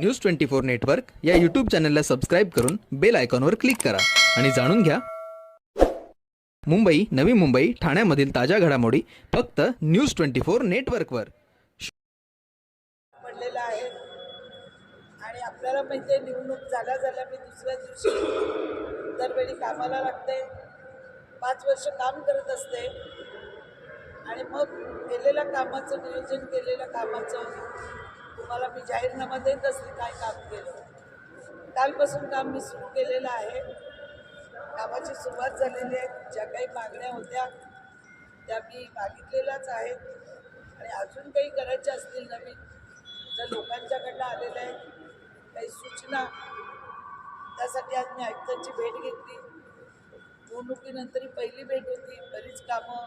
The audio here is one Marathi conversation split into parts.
न्यूज ट्वेंटी फोर नेटवर्क या यूट्यूब चॅनलला सबस्क्राईब करून बेल आयकॉनवर क्लिक करा. आणि जाणून घ्या. मुंबई नवी मुंबई ठाण्यामधील ताज्या घडामोडी फक्त न्यूज ट्वेंटी फोर नेटवर्कवर पडलेला आहे. आणि आपल्याला माहिती आहे निवडणूक झाल्या झाल्या मी दुसऱ्या दिवशी दरवेळी कामाला लागते. पाच वर्ष काम करत असते. आणि मग केलेल्या कामाचं नियोजन केलेल्या कामाचं तुम्हाला मी जाहीरनामा देत असते काय काम केलं. कालपासून काम मी सुरू केलेलं आहे. कामाची सुरुवात झालेली आहे. ज्या काही मागण्या होत्या त्या मी मागितलेल्याच आहेत. आणि अजून काही करायच्या असतील नवीन ज्या लोकांच्याकडनं आलेल्या आहेत काही सूचना त्यासाठी आज मी आयुक्तांची भेट घेतली. निवडणुकीनंतर पहिली भेट होती. बरीच कामं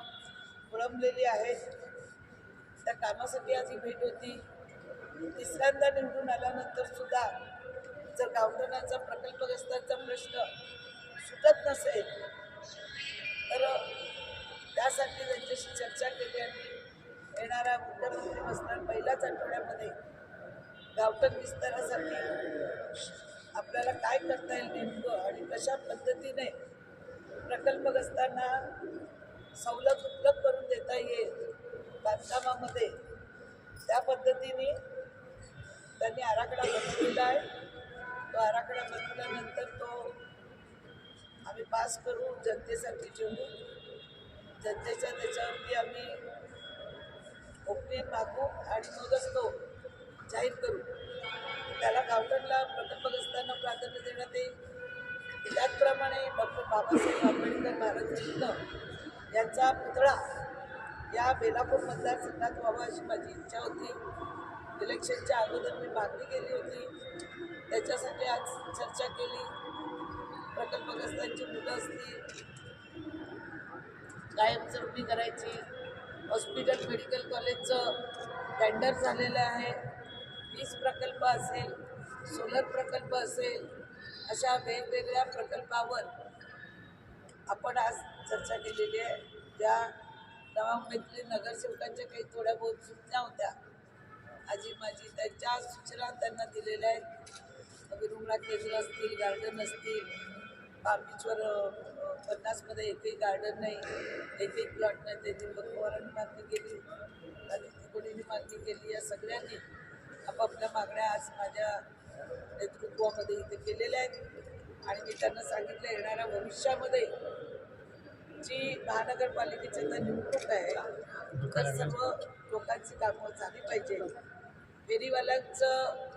खोळंबलेली आहेत. त्या कामासाठी आज ही भेट होती. तिसऱ्यांदा निवडून आल्यानंतर सुद्धा जर गावठणाचा प्रकल्पग्रस्तांचा प्रश्न सुटत नसेल तर त्यासाठी त्यांच्याशी चर्चा केली आणि येणाऱ्या मुख्यमंत्री बसणार. पहिल्याच आठवड्यामध्ये गावठण विस्तारासाठी आपल्याला काय करता येईल नेमकं आणि कशा पद्धतीने प्रकल्पग्रस्तांना सवलत उपलब्ध करून देता येईल बांधकामामध्ये त्या पद्धतीने त्यांनी आराखडा बनवलेला आहे. तो आराखडा बनवल्यानंतर तो आम्ही पास करू जनतेसाठी ठेवू जनतेच्या त्याच्यावरती आम्ही ओपिनियन मागू आणि मगच तो जाहीर करू. त्याला गावठणला प्रकल्पग्रस्तांना प्राधान्य देण्यात येईल. त्याचप्रमाणे डॉक्टर बाबासाहेब आंबेडकर भारतरत्न यांचा पुतळा या बेलापूर मतदारसंघात व्हावा अशी माझी इच्छा होती. इलेक्शनच्या अगोदर मी मागणी केली होती. त्याच्यासाठी आज चर्चा केली. प्रकल्पग्रस्तांची मुलं असतील. कायमस्वरूपी करायची. हॉस्पिटल मेडिकल कॉलेजचं टेंडर झालेलं आहे. वीज प्रकल्प असेल सोलर प्रकल्प असेल अशा वेगवेगळ्या प्रकल्पावर आपण आज चर्चा केलेली आहे. ज्या नवा मुंबईतले नगरसेवकांच्या काही थोड्या बहुत सूचना होत्या. आजी माझी त्यांच्या सूचना त्यांना दिलेल्या आहेत. विरुंगला केंद्र असतील गार्डन असतील पाम पन्नासमध्ये एकही गार्डन नाही एकही प्लॉट नाही त्यांनी पवारांनी मागणी केली. आदित्य कोणीही मागणी केली या सगळ्यांनी. आपापल्या मागण्या आज माझ्या नेतृत्वामध्ये इथे केलेल्या आहेत. आणि मी त्यांना सांगितलं येणाऱ्या भविष्यामध्ये जी महानगरपालिकेची आता निवडणूक आहे तर सर्व लोकांची कामं झाली पाहिजे. फेरीवाल्यांचं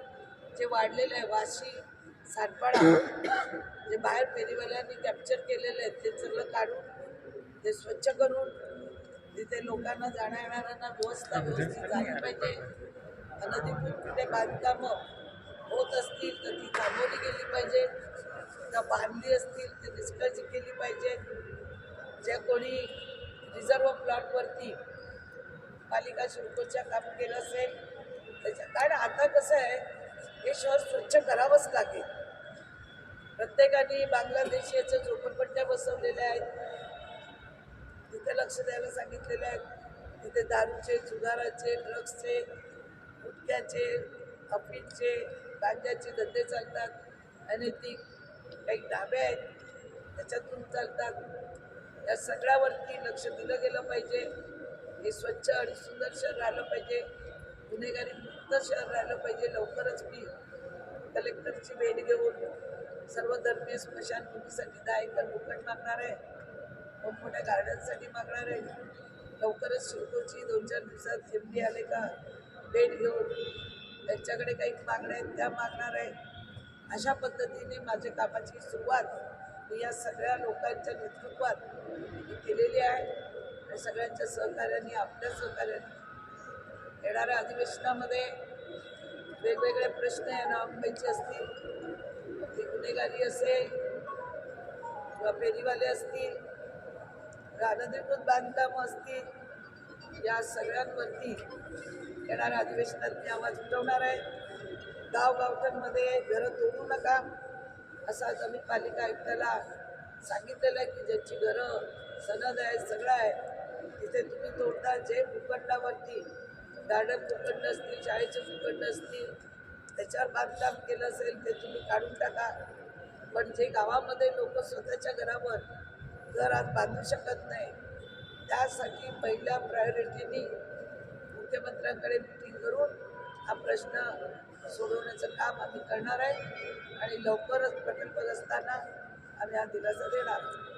जे वाढलेलं आहे वाशी सातपाडा जे बाहेर फेरीवाल्यांनी कॅप्चर केलेले आहेत ते सगळं काढून ते स्वच्छ करून तिथे लोकांना जाण्या येणाऱ्यांना व्यवस्था व्यवस्थित झाली पाहिजे. अनधिकृत कुठे बांधकामं होत असतील तर ती थांबवली गेली पाहिजे. त्या बांधली असतील ते निष्काळजी केली पाहिजे. जे कोणी रिझर्व प्लॉटवरती पालिका शुल्कच्या काम केलं असेल त्याच्या कारण आता कसं आहे हे शहर स्वच्छ करावंच लागेल. प्रत्येकाने बांगलादेशीच्या झोपडपट्ट्या बसवलेल्या आहेत. तिथे लक्ष द्यायला सांगितलेल्या आहेत तिथे दारूचे जुगाराचे ड्रग्सचे गुटख्याचे अफीणचे गांजाचे धंदे चालतात. आणि ती काही डाबे आहेत त्याच्यातून चालतात. या सगळ्यावरती लक्ष दिलं गेलं पाहिजे. हे स्वच्छ आणि सुंदर शहर राहिलं पाहिजे. गुन्हेगारी मुक्त शहर राहिलं पाहिजे लवकरच मी कलेक्टरची भेट घेऊन सर्व धर्मीय स्मशानभूमीसाठी दहा एकर मुकट मागणार आहे. मोठमोठ्या गार्डनसाठी मागणार आहे. लवकरच शिल्कोची दोन चार दिवसात एम आले का भेट घेऊन त्यांच्याकडे काही मागण्या आहेत त्या मागणार आहे. अशा पद्धतीने माझ्या कामाची सुरुवात मी या सगळ्या लोकांच्या नेतृत्वात केलेली आहे. आणि सगळ्यांच्या सहकार्याने आपल्या सहकार्याने येणाऱ्या अधिवेशनामध्ये वेगवेगळे प्रश्न यांना मुंबईचे असतील ती गुन्हेगारी असेल किंवा फेरीवाले असतील अनधिकृत बांधकामं असतील या सगळ्यांवरती येणाऱ्या अधिवेशनात मी आवाज उठवणार आहे. गावगावठांमध्ये घरं तोडू नका असं आज आम्ही पालिका आयुक्ताला सांगितलेलं आहे की ज्यांची घरं सनद आहे सगळं आहे तिथे तुम्ही तोडता जे भूखंडावरती गार्डन फुकट नसतील शाळेचे फुकट नसतील त्याच्यावर बांधकाम केलं असेल ते तुम्ही काढून टाका. पण जे गावामध्ये लोक स्वतःच्या घरावर घर आज बांधू शकत नाही त्यासाठी पहिल्या प्रायोरिटीनी मुख्यमंत्र्यांकडे मिटिंग करून हा प्रश्न सोडवण्याचं काम आम्ही करणार आहे आणि लवकरच प्रकल्पग्रस्तांना आम्ही हा दिलासा देणार आहोत.